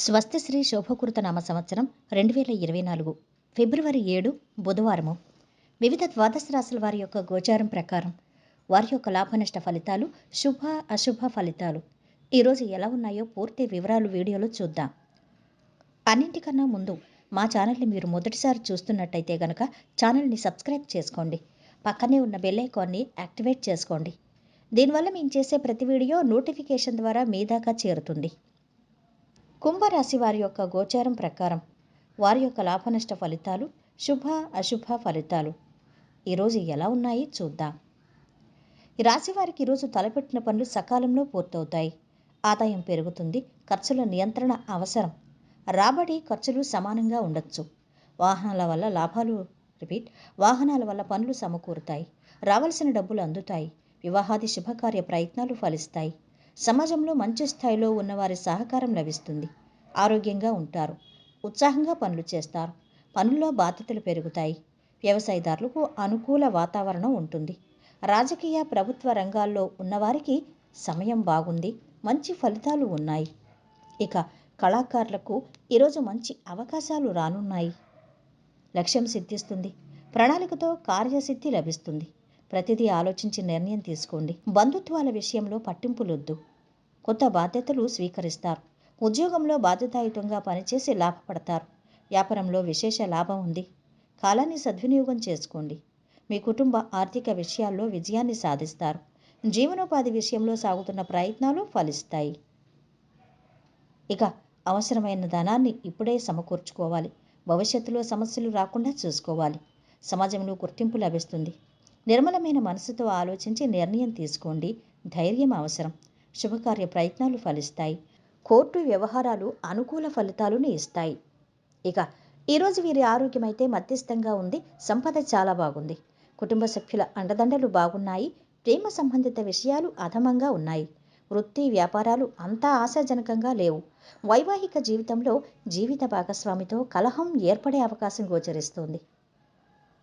స్వస్తి శ్రీ శోభకృత నామ సంవత్సరం రెండు వేల ఇరవై నాలుగు ఫిబ్రవరి ఏడు బుధవారము. వివిధ ద్వాదశ రాశుల వారి యొక్క గోచారం ప్రకారం వారి యొక్క లాభనష్ట ఫలితాలు శుభ అశుభ ఫలితాలు. ఈరోజు ఎలా ఉన్నాయో పూర్తి వివరాలు వీడియోలో చూద్దాం. అన్నింటికన్నా ముందు మా ఛానల్ని మీరు మొదటిసారి చూస్తున్నట్టయితే గనక ఛానల్ని సబ్స్క్రైబ్ చేసుకోండి. పక్కనే ఉన్న బెల్ ఐకాన్ని యాక్టివేట్ చేసుకోండి. దీనివల్ల మేము చేసే ప్రతి వీడియో నోటిఫికేషన్ ద్వారా మీ దాకా చేరుతుంది. కుంభరాశి వారి యొక్క గోచారం ప్రకారం వారి యొక్క లాభనష్ట ఫలితాలు శుభ అశుభ ఫలితాలు. ఈరోజు ఎలా ఉన్నాయి చూద్దాం. రాశి వారికి ఈరోజు తలపెట్టిన పనులు సకాలంలో పూర్తవుతాయి. ఆదాయం పెరుగుతుంది ఖర్చుల నియంత్రణ అవసరం. రాబడి ఖర్చులు సమానంగా ఉండొచ్చు. వాహనాల వల్ల లాభాలు రిపీట్ వాహనాల వల్ల పనులు సమకూరుతాయి. రావాల్సిన డబ్బులు అందుతాయి. వివాహాది శుభకార్య ప్రయత్నాలు ఫలిస్తాయి. సమాజంలో మంచి స్థాయిలో ఉన్నవారి సహకారం లభిస్తుంది. ఆరోగ్యంగా ఉంటారు. ఉత్సాహంగా పనులు చేస్తారు. పనుల్లో బాధ్యతలు పెరుగుతాయి. వ్యవసాయదారులకు అనుకూల వాతావరణం ఉంటుంది. రాజకీయ ప్రభుత్వ రంగాల్లో ఉన్నవారికి సమయం బాగుంది. మంచి ఫలితాలు ఉన్నాయి. ఇక కళాకారులకు ఈరోజు మంచి అవకాశాలు రానున్నాయి. లక్ష్యం సిద్ధిస్తుంది. ప్రణాళికతో కార్యసిద్ధి లభిస్తుంది. ప్రతిదీ ఆలోచించి నిర్ణయం తీసుకోండి. బంధుత్వాల విషయంలో పట్టింపులొద్దు. కొత్త బాధ్యతలు స్వీకరిస్తారు. ఉద్యోగంలో బాధ్యతాయుతంగా పనిచేసి లాభపడతారు. వ్యాపారంలో విశేష లాభం ఉంది. కాలాన్ని సద్వినియోగం చేసుకోండి. మీ కుటుంబ ఆర్థిక విషయాల్లో విజయాన్ని సాధిస్తారు. జీవనోపాధి విషయంలో సాగుతున్న ప్రయత్నాలు ఫలిస్తాయి. ఇక అవసరమైన ధనాన్ని ఇప్పుడే సమకూర్చుకోవాలి. భవిష్యత్తులో సమస్యలు రాకుండా చూసుకోవాలి. సమాజంలో గుర్తింపు లభిస్తుంది. నిర్మలమైన మనసుతో ఆలోచించి నిర్ణయం తీసుకోండి. ధైర్యం అవసరం. శుభకార్య ప్రయత్నాలు ఫలిస్తాయి. కోర్టు వ్యవహారాలు అనుకూల ఫలితాలను ఇస్తాయి. ఇక ఈరోజు వీరి ఆరోగ్యం అయితే మధ్యస్థంగా ఉంది. సంపద చాలా బాగుంది. కుటుంబ సభ్యుల అండదండలు బాగున్నాయి. ప్రేమ సంబంధిత విషయాలు అధమంగా ఉన్నాయి. వృత్తి వ్యాపారాలు అంతా ఆశాజనకంగా లేవు. వైవాహిక జీవితంలో జీవిత భాగస్వామితో కలహం ఏర్పడే అవకాశం గోచరిస్తోంది.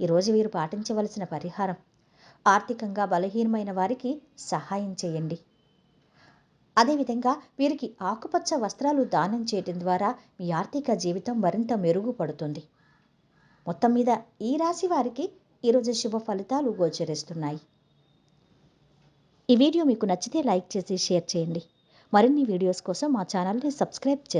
ఈరోజు వీరు పాటించవలసిన పరిహారం ఆర్థికంగా బలహీనమైన వారికి సహాయం చేయండి. అదేవిధంగా వీరికి ఆకుపచ్చ వస్త్రాలు దానం చేయటం ద్వారా మీ ఆర్థిక జీవితం మరింత మెరుగుపడుతుంది. మొత్తం మీద ఈ రాశి వారికి ఈరోజు శుభ ఫలితాలు గోచరిస్తున్నాయి. ఈ వీడియో మీకు నచ్చితే లైక్ చేసి షేర్ చేయండి. మరిన్ని వీడియోస్ కోసం మా ఛానల్ని సబ్స్క్రైబ్ చేయండి.